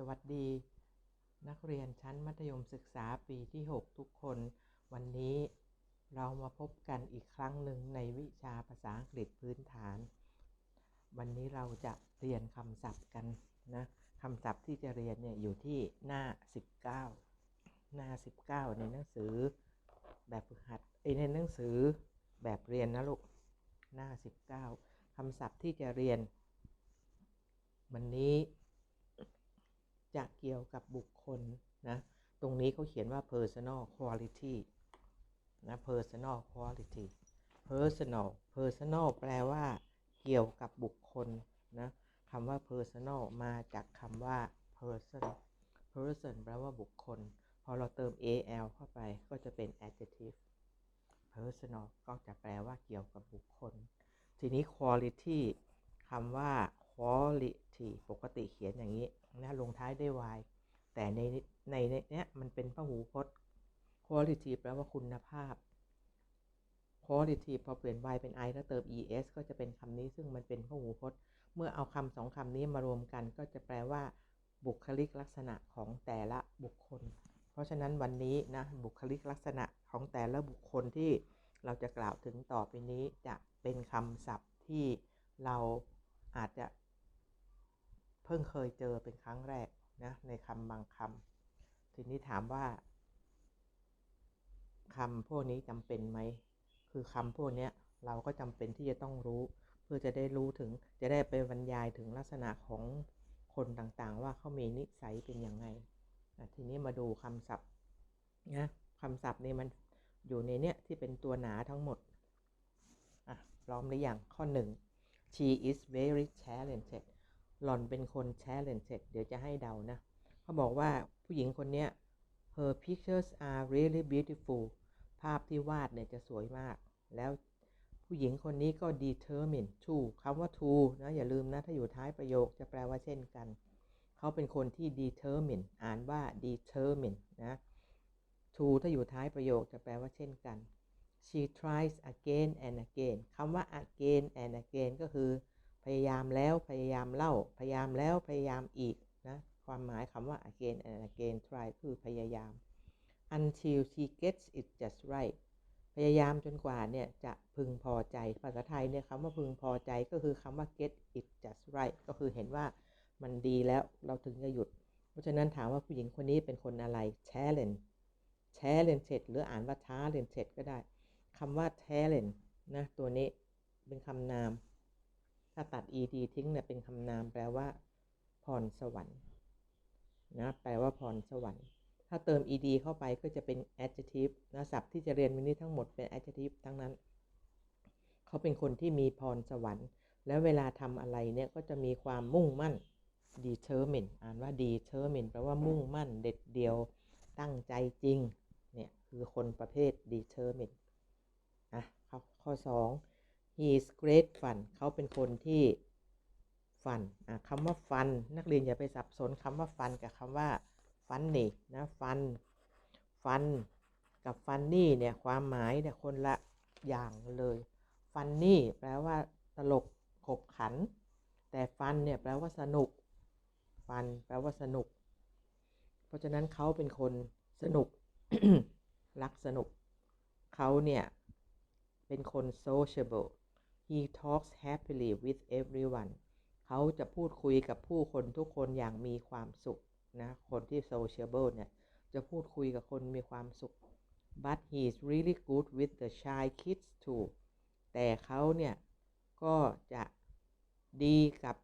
สวัสดี นักเรียนชั้นมัธยมศึกษาปีที่ 6 ทุกคน วันนี้เรามาพบกันอีกครั้งหนึ่งในวิชาภาษาอังกฤษพื้นฐาน วันนี้เราจะเรียนคำศัพท์กันนะคำศัพท์ที่จะเรียนเนี่ยอยู่ที่หน้า 19 หน้า 19 ในหนังสือแบบฝึกหัดเอในหนังสือแบบเรียนนะลูกหน้า 19 คำศัพท์ที่จะเรียน วันนี้ จะเกี่ยวกับบุคคลนะตรงนี้เขาเขียนว่า personal quality นะ personal quality personal personal แปลว่า เกี่ยวกับบุคคลนะคำว่า personal มาจากคำว่า person person แปลว่าบุคคล พอเราเติม al เข้าไปก็จะเป็น adjective personal ก็จะแปลว่าเกี่ยวกับบุคคล ทีนี้ quality คำว่า quality ปกติเขียนอย่างนี้ นะลงท้ายด้วย y แต่ในในเนี้ยมันเป็นพหูพจน์ quality แปลว่าคุณภาพ quality พอเปลี่ยน y เป็น i แล้วเติม es ก็จะเป็นคำนี้ซึ่งมันเป็นพหูพจน์ เมื่อเอาคำสองคำนี้มารวมกัน ก็จะแปลว่า บุคลิกลักษณะของแต่ละบุคคล เพราะฉะนั้นวันนี้นะบุคลิกลักษณะของแต่ละบุคคลที่เราจะกล่าวถึงต่อไปนี้จะเป็นคำศัพท์ที่เราอาจจะ เพิ่งเคยเจอเป็นครั้งแรกนะในคำบางคำทีนี้ถามว่าคำพวกนี้จำเป็นไหม คือคำพวกนี้เราก็จำเป็นที่จะต้องรู้ เพื่อจะได้รู้ถึงจะได้ไปบรรยายถึงลักษณะของคนต่างๆ ว่าเขามีนิสัยเป็นยังไงนะทีนี้มาดูคำศัพท์นะคำศัพท์นี่มันอยู่ในเนี้ยที่เป็นตัวหนาทั้งหมดอะพร้อมหรือยังข้อหนึ่ง she is very talented หล่อนเป็นคน talented เดี๋ยวจะให้เดานะเขาบอกว่าผู้หญิงคนเนี้ย her pictures are really beautiful ภาพที่วาดเนี่ยจะสวยมาก แล้วผู้หญิงคนนี้ก็ determined to คำว่า to นะอย่าลืมนะ ถ้าอยู่ท้ายประโยคจะแปลว่าเช่นกัน เขาเป็นคนที่ determined อ่านว่า determined นะ to ถ้าอยู่ท้ายประโยคจะแปลว่าเช่นกัน she tries again and again คำว่า again and again ก็คือ พยายามแล้วพยายามเล่า พยายามแล้วพยายามอีกนะความหมายคำว่า again and again try คือพยายาม until she gets it just right พยายามจนกว่าเนี่ยจะพึงพอใจ ภาษาไทยเนี่ยคำว่าพึงพอใจก็คือคำว่า get it just right ก็คือเห็นว่ามันดีแล้วเราถึงจะหยุด เพราะฉะนั้นถามว่าผู้หญิงคนนี้เป็นคนอะไร talent talented หรืออ่านว่า talented ก็ได้คำว่า talent นะตัวนี้เป็นคำนาม ถ้าตัด ed ทิ้งเนี่ยเป็นคำนามแปลว่าพรสวรรค์นะแปลว่าพรสวรรค์ ถ้าเติม ed เข้าไปก็จะเป็น adjective นะศัพท์ที่จะเรียนวันนี้ทั้งหมดเป็น adjective ทั้งนั้น เขาเป็นคนที่มีพรสวรรค์ แล้วเวลาทำอะไรเนี่ยก็จะมีความมุ่งมั่น determine อ่านว่า determine แปลว่ามุ่งมั่นเด็ดเดียว ตั้งใจจริง เนี่ย คือคนประเภท determine อะข้อ 2 he is great fun เขาเป็นคนที่ฟันอะคำว่าฟันนักเรียนอย่าไปสับสนคำว่าฟันกับคำว่าฟันนี่นะฟันฟันกับฟันนี่เนี่ยความหมายเนี่ยคนละอย่างเลยฟันนี่แปลว่าตลกขบขัน แต่ฟันเนี่ยแปลว่าสนุกฟันแปลว่าสนุก เพราะฉะนั้นเขาเป็นคนสนุก รักสนุก เขาเนี่ยเป็นคน sociable he talks happily with everyone เขาจะพูดคุยกับผู้คนทุกคนอย่างมีความสุขนะคนที่ sociable เนี่ยจะพูดคุยกับคนมีความสุข but he is really good with the shy kids too แต่เขาเนี่ย ก็จะดีกับ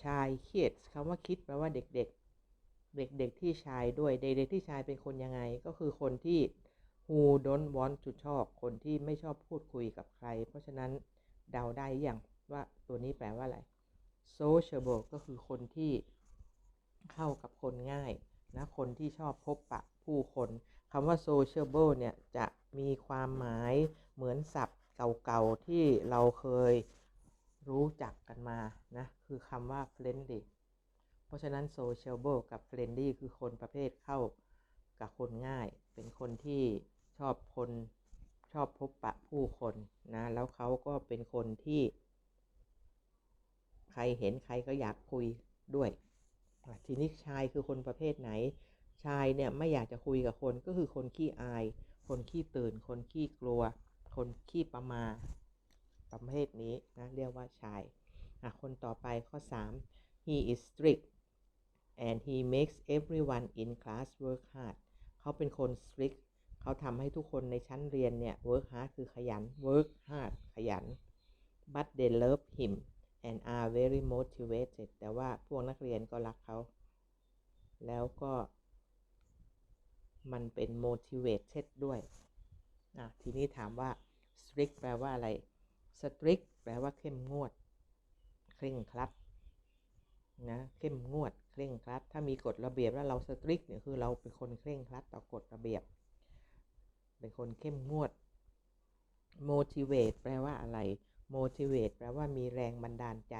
shy kids คำว่า kids แปลว่าเด็กๆ เด็กๆที่ชายด้วย เด็กๆที่ชายเป็นคนยังไง ก็คือคนที่ who don't want to talk คนที่ไม่ชอบพูดคุยกับใคร เพราะฉะนั้น เดาได้ยังว่าตัวนี้แปลว่าอะไร sociable ก็คือคนที่เข้ากับคนง่ายนะคนที่ชอบพบปะผู้คนคำว่า sociable เนี่ยจะมีความหมายเหมือนศัพท์เก่าๆ ที่เราเคยรู้จักกันมานะคือคำว่า friendly เพราะฉะนั้น sociable กับ friendly คือคนประเภทเข้ากับคนง่าย เป็นคนที่ชอบคน ชอบพบปะผู้คนนะ แล้วเขาก็เป็นคนที่ ใครเห็นใครก็อยากคุยด้วย ทีนี้ชายคือคนประเภทไหน ชายเนี่ยไม่อยากจะคุยกับคนก็คือคนขี้อาย คนขี้ตื่น คนขี้กลัว คนขี้ประมาประเภทนี้นะเรียกว่าชาย คนต่อไปข้อ 3 he is strict and he makes everyone in class work hard เขาเป็นคน strict เขาทำให้ทุกคนในชั้นเรียนเนี่ย work hard คือขยัน work hard ขยัน but they love him and are very motivated แต่ว่าพวกนักเรียนก็รักเขา แล้วก็ มันเป็น motivated ด้วยอะทีนี้ถามว่า strict แปลว่าอะไร strict แปลว่าเข้มงวด เคร่งครัดนะเข้มงวดเคร่งครัด ถ้ามีกฎระเบียบแล้วเรา strict เนี่ยคือเราเป็นคนเคร่งครัดต่อกฎระเบียบ เป็นคนเข้มงวด motivate แปลว่าอะไร motivate แปลว่ามีแรงบันดาลใจ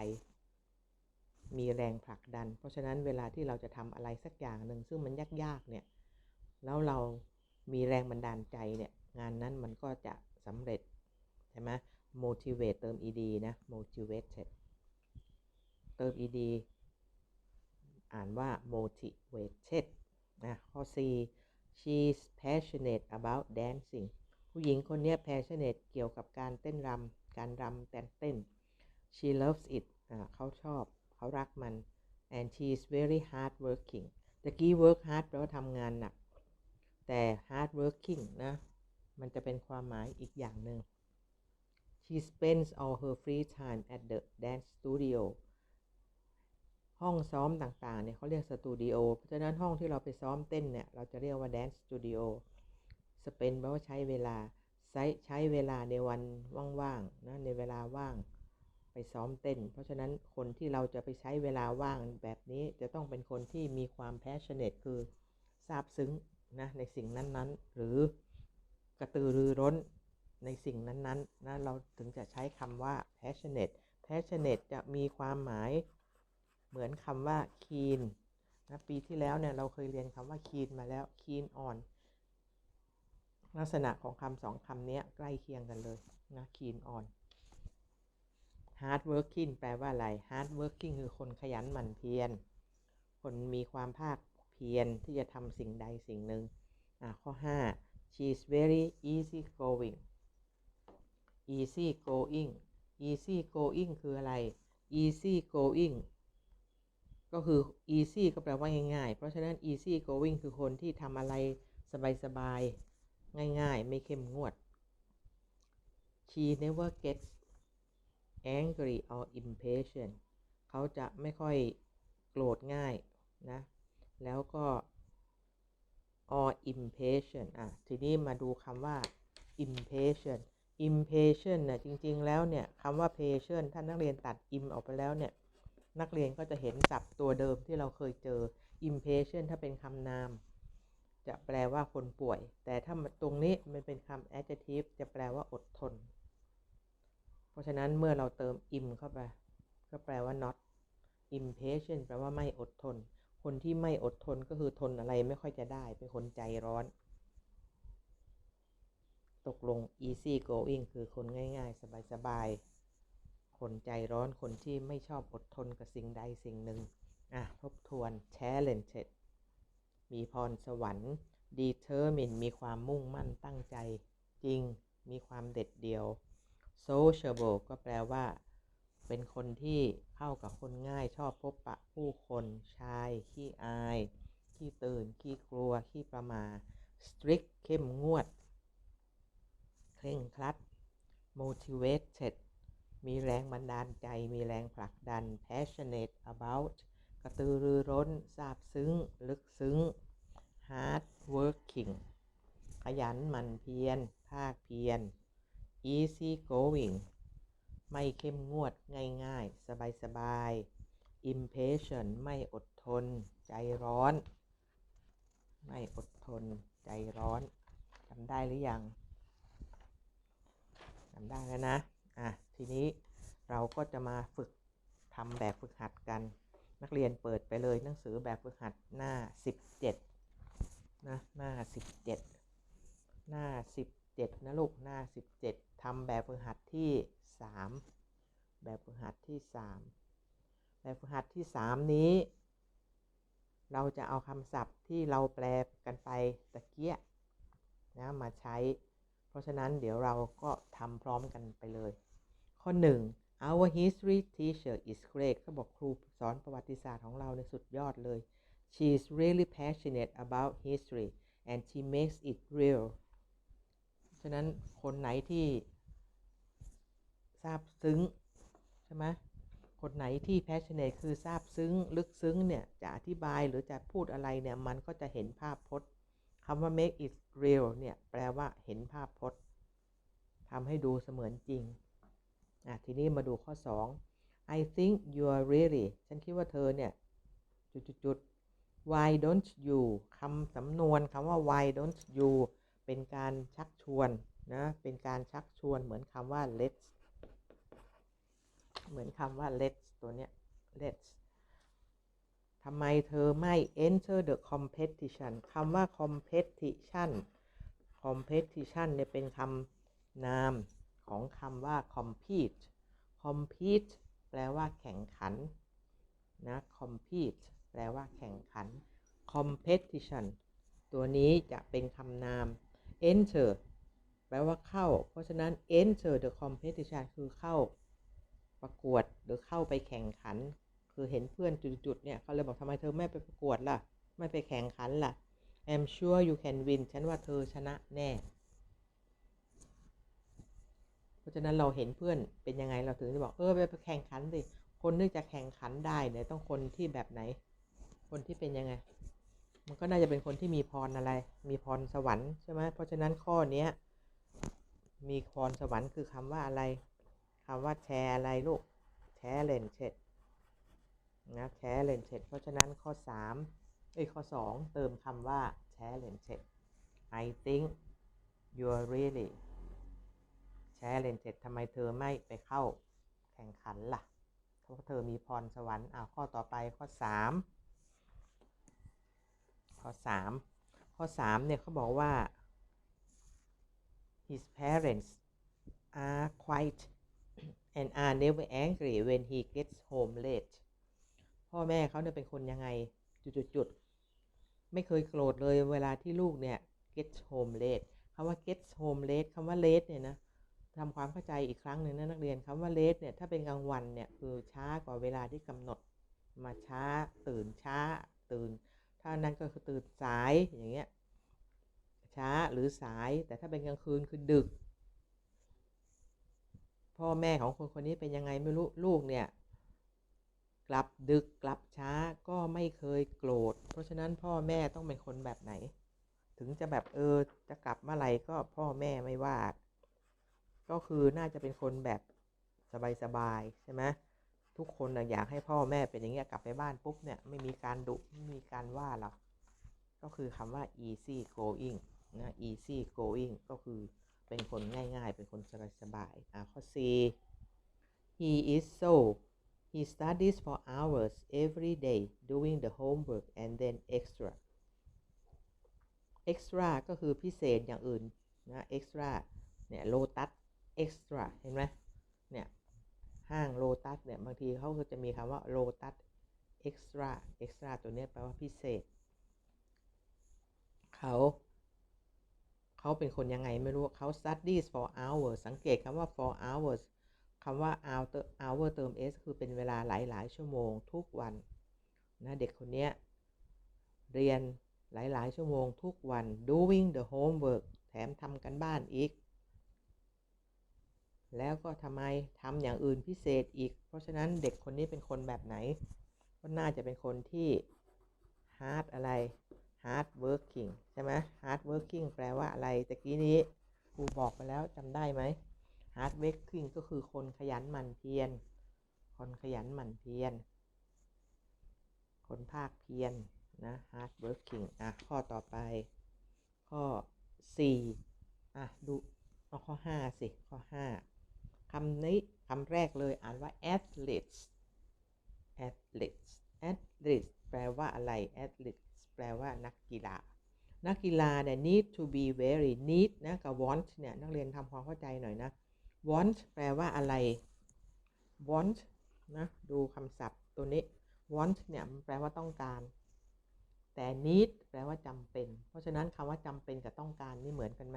มีแรงผลักดัน เพราะฉะนั้นเวลาที่เราจะทำอะไรสักอย่างหนึ่งซึ่งมันยากๆเนี่ย แล้วเรามีแรงบันดาลใจเนี่ย งานนั้นมันก็จะสำเร็จ ใช่ไหม motivate เติม ed นะ motivated เติม ed อ่านว่า motivated นะข้อ C she's passionate about dancing ผู้หญิงคนนี้ passionate เกี่ยวกับการเต้นรำการรำแต่เต้น she loves it อ่าเขาชอบ เขารักมัน and she's very hard working ตะกี้ work hard แปลว่าทำงานหนัก แต่ hard working นะ มันจะเป็นความหมายอีกอย่างหนึ่ง she spends all her free time at the dance studio ห้องซ้อมต่างๆเนี่ยเขาเรียกสตูดิโอเพราะฉะนั้นห้องที่เราไปซ้อมเต้นเนี่ยเราจะเรียกว่า dance studio spend แปลว่าใช้เวลาใช้ใช้เวลาในวันว่างๆนะในเวลาว่างไปซ้อมเต้น เพราะฉะนั้นคนที่เราจะไปใช้เวลาว่างแบบนี้จะต้องเป็นคนที่มีความ passionate คือซาบซึ้งนะในสิ่งนั้นๆ หรือกระตือรือร้นในสิ่งนั้นๆนะเราถึงจะใช้คำว่า passionate passionate จะมีความหมาย เหมือนคำว่า keen นะปีที่แล้วเนี่ยเราเคยเรียนคำว่า keen มาแล้ว keen on ลักษณะของคำสองคำนี้ใกล้เคียงกันเลยนะ keen on hard working แปลว่าอะไร hard working คือคนขยันหมั่นเพียร คนมีความภาคเพียรที่จะทำสิ่งใดสิ่งหนึ่งอะข้อ 5 she is very easy going easy going easy going คืออะไร easy going ก็คือ easy ก็แปลว่าง่ายๆ เพราะฉะนั้น easy going คือคนที่ทำอะไรสบายๆ ง่ายๆ ไม่เข้มงวด she never gets angry or impatient เขาจะไม่ค่อยโกรธง่ายนะ แล้วก็ or impatient อะ ทีนี้มาดูคำว่า impatient impatient เนี่ยจริงๆ แล้วเนี่ยคำว่า patient ถ้านนักเรียนตัด im ออกไปแล้วเนี่ย นักเรียนก็จะเห็นศัพท์ตัวเดิมที่เราเคยเจอ impatient ถ้าเป็นคำนาม จะแปลว่าคนป่วย แต่ถ้าตรงนี้มันเป็นคำ adjective จะแปลว่าอดทน เพราะฉะนั้นเมื่อเราเติม im เข้าไป ก็แปลว่า not impatient แปลว่าไม่อดทน คนที่ไม่อดทนก็คือทนอะไรไม่ค่อยจะได้ เป็นคนใจร้อน ตกลง easy going คือคนง่าย ๆ สบายๆ คนใจร้อนคนที่ไม่ชอบอดทนกับสิ่งใดสิ่งหนึ่งอะทบทวน talented มีพรสวรรค์ determined มีความมุ่งมั่นตั้งใจ จริงมีความเด็ดเดี่ยว sociable ก็แปลว่า เป็นคนที่เข้ากับคนง่ายชอบพบปะผู้คนชาย ขี้อาย ขี้ตื่น ขี้กลัว ขี้ประมา strict เข้มงวด เคร่งครัด motivated มีแรงบันดาลใจ มีแรงผลักดัน passionate about กระตือรือร้นซาบซึ้ง ลึกซึ้ง hard working ขยันหมั่นเพียร ภาคเพียร easy going ไม่เข้มงวดง่ายๆ สบายๆ impatient ไม่อดทน ใจร้อน ไม่อดทน ใจร้อนจำได้หรือยังจำได้แล้วนะ อะทีนี้เราก็จะมาฝึกทำแบบฝึกหัดกัน นักเรียนเปิดไปเลยหนังสือแบบฝึกหัดหน้า 17นะหน้า 17 หน้า 17 นะลูกหน้า 17ทำแบบฝึกหัดที่ 3 แบบฝึกหัดที่ 3 แบบฝึกหัดที่ 3 นี้ เราจะเอาคำศัพท์ที่เราแปลกันไปตะเกียนะมาใช้ ราะฉะนั้นเดี๋ยวเราก็ทำพร้อมกันไปเลย ข้อ 1 our history teacher is great เขาบอกครูสอนประวัติศาสตร์ของเราในสุดยอดเลย she is really passionate about history and she makes it real ฉะนั้นคนไหนที่ซาบซึ้ง ใช่ไหมคนไหนที่ passionate คือซาบซึ้ง ลึกซึ้งเนี่ย จะอธิบายหรือจะพูดอะไรเนี่ย มันก็จะเห็นภาพพจน์ คำว่า make it real เนี่ยแปลว่าเห็นภาพพจน์ทำให้ดูเสมือนจริงอะทีนี้มาดูข้อ 2 I think you are really ฉันคิดว่าเธอเนี่ย จุดๆ why don't you คำสำนวนคำว่า why don't you เป็นการชักชวนนะ เป็นการชักชวนเหมือนคำว่า let's เหมือนคำว่า let's ตัวเนี้ย let's ทำไมเธอไม่ enter the competition คำว่า competition competition เนี่ยเป็นคำนามของคำว่า compete compete แปลว่าแข่งขัน นะ compete แปลว่าแข่งขัน competition ตัวนี้จะเป็นคำนาม enter แปลว่าเข้า เพราะฉะนั้น enter the competition คือเข้าประกวดหรือเข้าไปแข่งขัน คือเห็นเพื่อนจุดๆเนี่ยเขาเลยบอกทำไมเธอไม่ไปประกวดล่ะ ไม่ไปแข่งขันล่ะ I'm sure you can win ฉันว่าเธอชนะแน่ เพราะฉะนั้นเราเห็นเพื่อนเป็นยังไงเราถึงจะบอกเออไปแข่งขันสิ คนที่จะแข่งขันได้เนี่ยต้องคนที่แบบไหน คนที่เป็นยังไง มันก็น่าจะเป็นคนที่มีพรอะไร มีพรสวรรค์ใช่ไหมเพราะฉะนั้นข้อเนี้ยมีพรสวรรค์คือคำว่าอะไรคำว่าแชร์อะไรลูกแชร์เลนเช็ด นะแชร์เลนเช็ดเพราะฉะนั้นข้อ3เอ้ยข้อ 2 เติมคำว่าแชร์เลนเช็ด I think you're really แชร์เลนเช็ดทำไมเธอไม่ไปเข้าแข่งขันล่ะ เพราะเธอมีพรสวรรค์อ้าวข้อต่อไปข้อ 3 ข้อ 3 ข้อ 3 เนี่ยเขาบอกว่า his parents are quiet and are never angry when he gets home late พ่อแม่เขาเนี่ยเป็นคนยังไง จุดๆไม่เคยโกรธเลยเวลาที่ลูกเนี่ย get home late คำว่า get home late คำว่า late เนี่ยนะทำความเข้าใจอีกครั้งหนึ่งนะนักเรียนคำว่า late เนี่ยถ้าเป็นกลางวันเนี่ยคือช้ากว่าเวลาที่กำหนด มาช้าตื่นช้าตื่น ถ้านั้นก็คือตื่นสายอย่างเงี้ยช้าหรือสาย แต่ถ้าเป็นกลางคืนคือดึก พ่อแม่ของคนคนนี้เป็นยังไงไม่รู้ลูกเนี่ย กลับดึกกลับช้าก็ไม่เคยโกรธ เพราะฉะนั้นพ่อแม่ต้องเป็นคนแบบไหน ถึงจะแบบเออจะกลับเมื่อไหร่ก็พ่อแม่ไม่ว่า ก็คือน่าจะเป็นคนแบบสบายๆใช่ไหมทุกคนนะอยากให้พ่อแม่เป็นอย่างเงี้ยกลับไปบ้านปุ๊บเนี่ยไม่มีการดุไม่มีการว่าหรอกก็คือคำว่า easy going นะ easy going ก็คือเป็นคนง่ายๆ เป็นคนสบายๆอะข้อ C he is so he studies for hours every day doing the homework and then extra extra ก็คือพิเศษอย่างอื่นนะ extra เนี่ย lotus extra เห็นไหมเนี่ยห้างโลตัสเนี่ยบางทีเขาก็จะมีคำว่าโลตัสเอ็กซ์ตร้าเอ็กซ์ตร้าตัวนี้แปลว่าพิเศษ เขาเขาเป็นคนยังไงไม่รู้เขา studies for hours สังเกตคำว่า for hours คำว่า hour hour เติม s คือเป็นเวลาหลาย ๆ ชั่วโมงทุกวันนะเด็กคนนี้เรียนหลาย ๆ ชั่วโมงทุกวัน doing the homework แถมทำกันบ้านอีก แล้วก็ทำไมทำอย่างอื่นพิเศษอีก เพราะฉะนั้นเด็กคนนี้เป็นคนแบบไหน ก็น่าจะเป็นคนที่ hard อะไร hard working ใช่ไหม hard working แปลว่าอะไรตะกี้นี้ครูบอกไปแล้วจำได้ไหม hard working ก็คือคนขยันหมั่นเพียร คนขยันหมั่นเพียร คนภาคเพียรนะ hard working อะ ข้อต่อไป ข้อ 4 อะ ดูเอาข้อ 5 สิ ข้อ 5คำนี้คำแรกเลยอ่านว่า athletes athletes athletes แปลว่าอะไร athletes แปลว่านักกีฬานักกีฬาเนี่ย need to be very need นะกับ want เนี่ย นักเรียนทำความเข้าใจหน่อยนะ want แปลว่าอะไร want นะดูคำศัพท์ตัวนี้ want เนี่ยมันแปลว่าต้องการ แต่ need แปลว่าจำเป็น เพราะฉะนั้นคำว่าจำเป็นกับต้องการนี่เหมือนกันไหม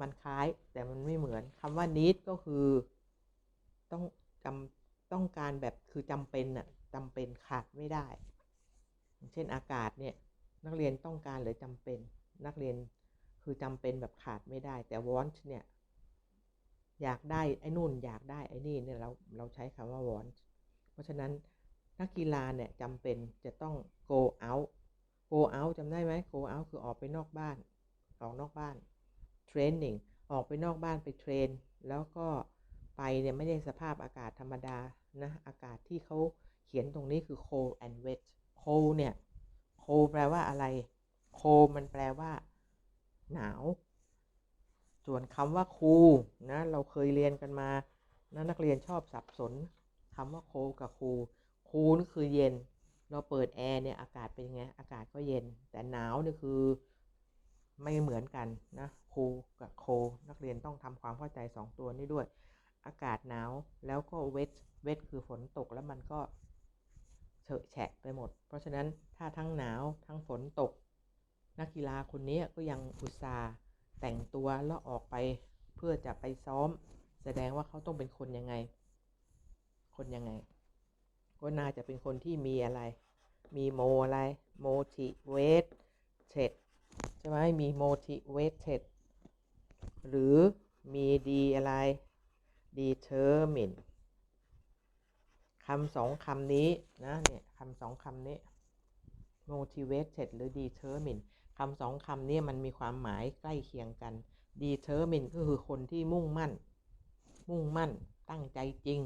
มันคล้ายแต่มันไม่เหมือนคำว่า need ก็คือต้องจำต้องการแบบคือจำเป็นน่ะจำเป็นขาดไม่ได้ เช่นอากาศเนี่ยนักเรียนต้องการหรือจำเป็น นักเรียนคือจำเป็นแบบขาดไม่ได้ แต่ want เนี่ย อยากได้ไอ้นู่นอยากได้ไอ้นี่เนี่ยเราเราใช้คำว่า want เพราะฉะนั้นนักกีฬาเนี่ยจำเป็นจะต้อง go out go out จำได้ไหม go out คือออกไปนอกบ้าน ออกนอกบ้าน training ออกไปนอกบ้านไปเทรน แล้วก็ไปเนี่ยไม่ได้สภาพอากาศธรรมดานะอากาศที่เขาเขียนตรงนี้คือ cold and wet cold เนี่ย cold แปลว่าอะไร cold มันแปลว่า หนาว ส่วนคำว่า cool นะเราเคยเรียนกันมานะนักเรียนชอบสับสนคำว่า cold กับ cool cool นี่คือเย็น เราเปิดแอร์เนี่ยอากาศเป็นยังไงอากาศก็เย็น แต่หนาวนี่คือไม่เหมือนกันนะ cool กับ cold นักเรียนต้องทำความเข้าใจ 2 ตัวนี้ด้วย อากาศหนาวแล้วก็ wet wet คือฝนตกแล้วมันก็เฉอะแฉะไปหมด เพราะฉะนั้นถ้าทั้งหนาวทั้งฝนตก นักกีฬาคนนี้ก็ยังอุตส่าห์ แต่งตัวแล้วออกไปเพื่อจะไปซ้อม แสดงว่าเขาต้องเป็นคนยังไง คนยังไง ก็น่าจะเป็นคนที่มีอะไร มีโมอะไร motivated ใช่ไหมมี motivated หรือมีดีอะไร determine คำสองคำนี้นะเนี่ยคำสองคำนี้ motivated หรือ determine คำสองคำนี้มันมีความหมายใกล้เคียงกัน determine ก็คือคนที่มุ่งมั่น มุ่งมั่น ตั้งใจจริง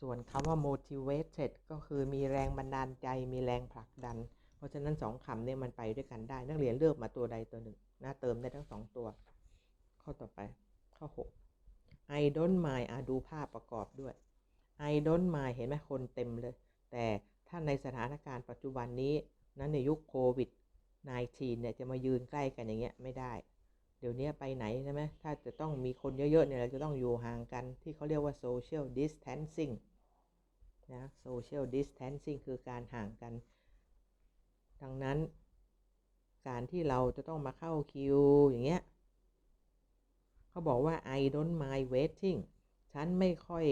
ส่วนคำว่า motivated ก็คือมีแรงบันดาลใจ มีแรงผลักดัน เพราะฉะนั้นสองคำนี้มันไปด้วยกันได้ นักเรียนเลือกมาตัวใดตัวหนึ่งนะเติมได้ทั้งสองตัว ข้อต่อไป ข้อ 6 I don't mind อะดูภาพประกอบด้วย I don't mind เห็นไหมคนเต็มเลย แต่ถ้าในสถานการณ์ปัจจุบันนี้นั้นในยุคโควิด 19เนี่ยจะมายืนใกล้กันอย่างเงี้ยไม่ได้ เดี๋ยวนี้ไปไหนใช่ไหมถ้าจะต้องมีคนเยอะๆเนี่ยเราจะต้องอยู่ห่างกันที่เขาเรียกว่า social distancing นะ social distancing คือการห่างกัน ดังนั้น การที่เราจะต้องมาเข้าคิวอย่างเงี้ยเขาบอกว่า I don't mind waiting ฉันไม่ค่อย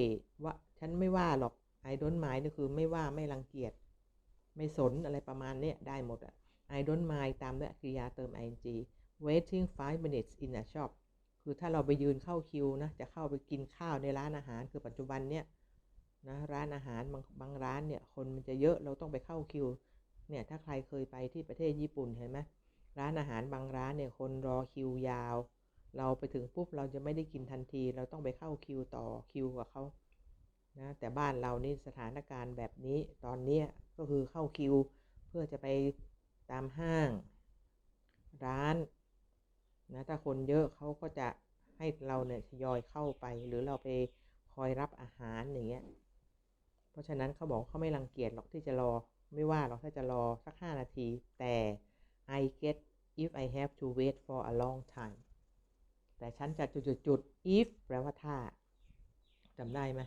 ว่าฉันไม่ว่าหรอก I don't mind นี่คือไม่ว่าไม่รังเกียจ ไม่สนอะไรประมาณเนี้ยได้หมดอะ I don't mind ตามด้วยกริยาเติม ing waiting five minutes in a shop คือถ้าเราไปยืนเข้าคิวนะจะเข้าไปกินข้าวในร้านอาหารคือปัจจุบันเนี้ยนะร้านอาหารบางบางร้านเนี่ยคนมันจะเยอะเราต้องไปเข้าคิวเนี่ยถ้าใครเคยไปที่ประเทศญี่ปุ่นเห็นไหมร้านอาหารบางร้านเนี่ยคนรอคิวยาว เราไปถึงปุ๊บเราจะไม่ได้กินทันที เราต้องไปเข้าคิวต่อคิวกับเขานะแต่บ้านเรานี่สถานการณ์แบบนี้ตอนนี้ก็คือเข้าคิว เพื่อจะไป ตามห้าง ร้านนะถ้าคนเยอะเขาก็จะให้เราเนี่ยทยอยเข้าไป หรือเราไปคอยรับอาหารอย่างเงี้ย เพราะฉะนั้นเขาบอกเขาไม่รังเกียจหรอกที่จะรอ ไม่ว่าหรอกถ้าจะรอสักห้านาที แต่ I get if I have to wait for a long time แต่ฉันจะจุดๆ if แปลว่าถ้าจำได้ไหม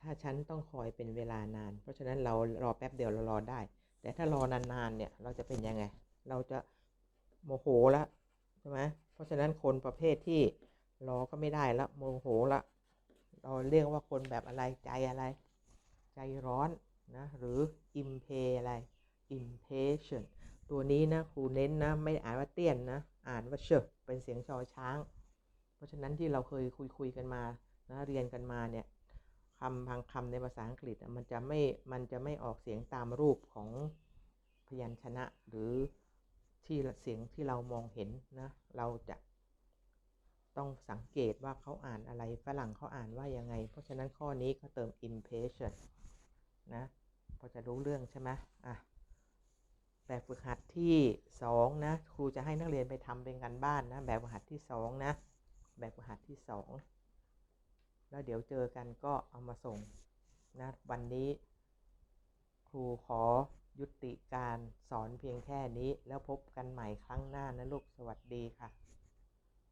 ถ้าฉันต้องคอยเป็นเวลานาน เพราะฉะนั้นเรารอแป๊บเดียวเรารอได้ แต่ถ้ารอนานๆเนี่ยเราจะเป็นยังไง เราจะโมโหละใช่ไหมเพราะฉะนั้นคนประเภทที่รอก็ไม่ได้ละโมโหละเราเรียกว่าคนแบบอะไรใจอะไร ใจร้อนนะหรือ impa อะไร impatient ตัวนี้นะครูเน้นนะไม่อ่านว่าเตี้ยนนะอ่านว่าเชอเป็นเสียงชอช้าง เพราะฉะนั้นที่เราเคยคุยคุยกันมานะเรียนกันมาเนี่ย คำบางคำในภาษาอังกฤษมันจะไม่มันจะไม่ออกเสียงตามรูปของพยัญชนะหรือที่เสียงที่เรามองเห็นนะเราจะต้องสังเกตว่าเขาอ่านอะไรฝรั่งเขาอ่านว่ายังไง เพราะฉะนั้นข้อนี้ก็เติม impatient นะพอจะรู้เรื่องใช่ไหมอะแบบฝึกหัดที่ 2 นะ ครูจะให้นักเรียนไปทำเป็นการบ้านนะ แบบฝึกหัดที่ 2 นะ แบบฝึกหัดที่ 2 แล้วเดี๋ยวเจอกันก็เอามาส่งนะวันนี้ครูขอยุติการสอนเพียงแค่นี้ แล้วพบกันใหม่ครั้งหน้านะลูกสวัสดีค่ะ